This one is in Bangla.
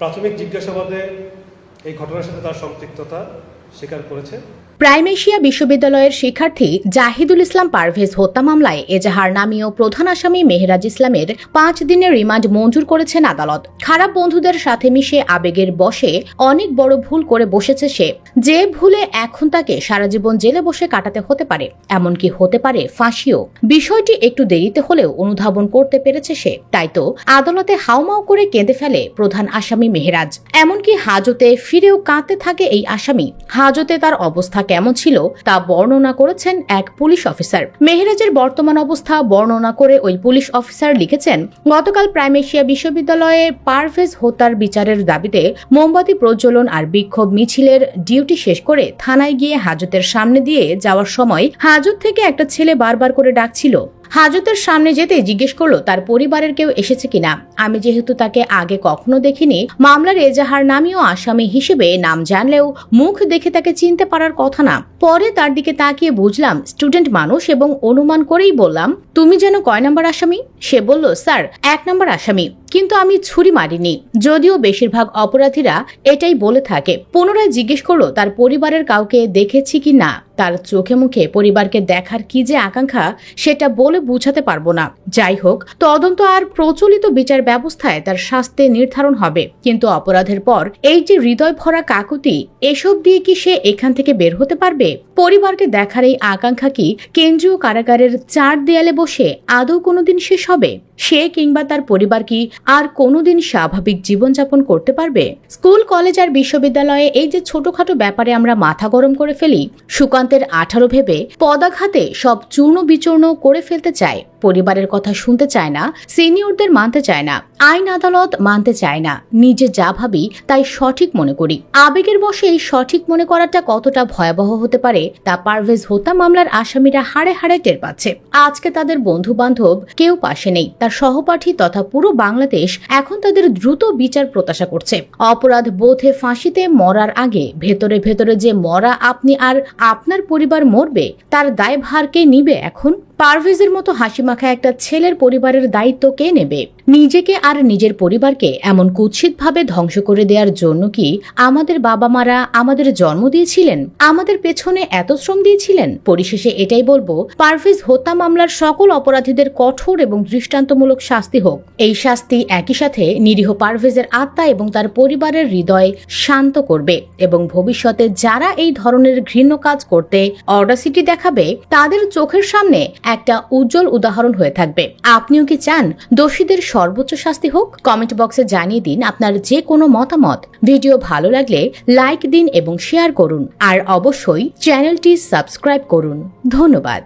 প্রাথমিক জিজ্ঞাসাবাদে এই ঘটনার সাথে তার সম্পৃক্ততা। স্বীকার করেছে। প্রাইম এশিয়া বিশ্ববিদ্যালয়ের শিক্ষার্থী জাহিদুল ইসলাম পারভেজ হত্যা মামলায় এজাহার নামীয় প্রধান আসামি মেহরাজ ইসলামের পাঁচ দিনের রিমান্ড মঞ্জুর করেছেন আদালত। খারাপ বন্ধুদের সাথে মিশে আবেগের বশে অনেক বড় ভুল করে বসেছে সে। যে ভুলে এখন তাকে সারা জীবন জেলে বসে কাটাতে হতে পারে, এমনকি হতে পারে ফাঁসিও। বিষয়টি একটু দেরিতে হলেও অনুধাবন করতে পেরেছে সে। তাই তো আদালতে হাউমাউ করে কেঁদে ফেলে প্রধান আসামি মেহরাজ। এমনকি হাজতে ফিরেও কাঁদতে থাকে এই আসামি। হাজতে তার অবস্থা কেমন ছিল তা বর্ণনা করেছেন এক পুলিশ অফিসার। মেহরাজের বর্তমান অবস্থা বর্ণনা করে ওই পুলিশ অফিসার লিখেছেন, গতকাল প্রাইম এশিয়া বিশ্ববিদ্যালয়ে পারভেজ হত্যার বিচারের দাবিতে মোমবাতি প্রজ্বলন আর বিক্ষোভ মিছিলের ডিউটি শেষ করে থানায় গিয়ে হাজতের সামনে দিয়ে যাওয়ার সময় হাজত থেকে একটা ছেলে বারবার করে ডাকছিল। হাজতের সামনে যেতে জিজ্ঞেস করল, তার পরিবারের কেউ এসেছে কিনা? আমি যেহেতু তাকে আগে কখনো দেখিনি, মামলার এজাহার নামীয় আসামি হিসেবে নাম জানলেও মুখ দেখে তাকে চিনতে পারার কথা না। পরে তার দিকে তাকিয়ে বুঝলাম, স্টুডেন্ট মানুষ এবং অনুমান করেই বললাম, তুমি যেন কয় নাম্বার আসামি? সে বলল, স্যার, এক নাম্বার আসামি। কিন্তু আমি ছুরি মারিনি। যদিও বেশিরভাগ অপরাধীরা এটাই বলে থাকে। পুনরায় জিজ্ঞেস করল, তার পরিবারের কাউকে দেখেছি কি না? তার চোখে মুখে পরিবারকে দেখার কি যে আকাঙ্ক্ষা, সেটা বলে বুঝাতে পারব না। যাই হোক, তদন্ত আর প্রচলিত বিচার ব্যবস্থায় তার শাস্তি নির্ধারণ হবে। কিন্তু অপরাধের পর এই যে হৃদয় ভরা কাকুতি, এসব দিয়ে কি সে এখান থেকে বের হতে পারবে? পরিবারকে দেখার এই আকাঙ্ক্ষা কি কেন্দ্রীয় কারাগারের চার দেয়ালে বসে আদৌ কোনোদিন শেষ হবে? সে কিংবা তার পরিবার কি আর কোনোদিন স্বাভাবিক জীবনযাপন করতে পারবে? স্কুল, কলেজ আর বিশ্ববিদ্যালয়ে এই যে ছোটখাটো ব্যাপারে আমরা মাথা গরম করে ফেলি, সুকান্তের আঠারো ভেবে পদাঘাতে সব চূর্ণ বিচূর্ণ করে ফেলতে চায়। পরিবারের কথা শুনতে চায় না, সিনিয়রদের মানতে চায় না, আইন আদালত মানতে চায় না, নিজে যা ভাবি তাই সঠিক মনে করি। আবেগের বশে এই সঠিক মনে করাটা কতটা ভয়াবহ হতে পারে তা পারভেজ হত্যা মামলার আসামিরা হাড়ে হাড়ে টের পাচ্ছে। আজকে তাদের বন্ধু বান্ধব কেউ পাশে নেই, তার সহপাঠী তথা পুরো বাংলাদেশ এখন তাদের দ্রুত বিচার প্রত্যাশা করছে। অপরাধ বোধে ফাঁসিতে মরার আগে ভেতরে ভেতরে যে মরা আপনি আর আপনার পরিবার মরবে, তার দায়ভার কে নিবে এখন পারভেজের মতো হাসি মাখা একটা ছেলের পরিবারের দায়িত্ব কে নেবে? নিজেকে আর নিজের পরিবারকে এমন কুৎসিতভাবে ধ্বংস করে দেওয়ার জন্য কি আমাদের বাবা মারা আমাদের জন্ম দিয়েছিলেন? আমাদের পেছনে এত শ্রম দিয়েছিলেন? পরিশেষে এটাই বলব, পারভেজ হত্যা মামলার সকল অপরাধীদের কঠোর এবং দৃষ্টান্তমূলক শাস্তি হোক। এই শাস্তি একই সাথে নিরীহ পারভেজের আত্মা এবং তার পরিবারের হৃদয় শান্ত করবে এবং ভবিষ্যতে যারা এই ধরনের ঘৃণ্য কাজ করতে অর্ডাসিটি দেখাবে, তাদের চোখের সামনে একটা উজ্জ্বল উদাহরণ হয়ে থাকবে। আপনিও কি চান দোষীদের সর্বোচ্চ শাস্তি হোক কমেন্ট বক্সে জানিয়ে দিন আপনার যে কোনো মতামত। ভিডিও ভালো লাগলে লাইক দিন এবং শেয়ার করুন। আর অবশ্যই চ্যানেলটি সাবস্ক্রাইব করুন। ধন্যবাদ।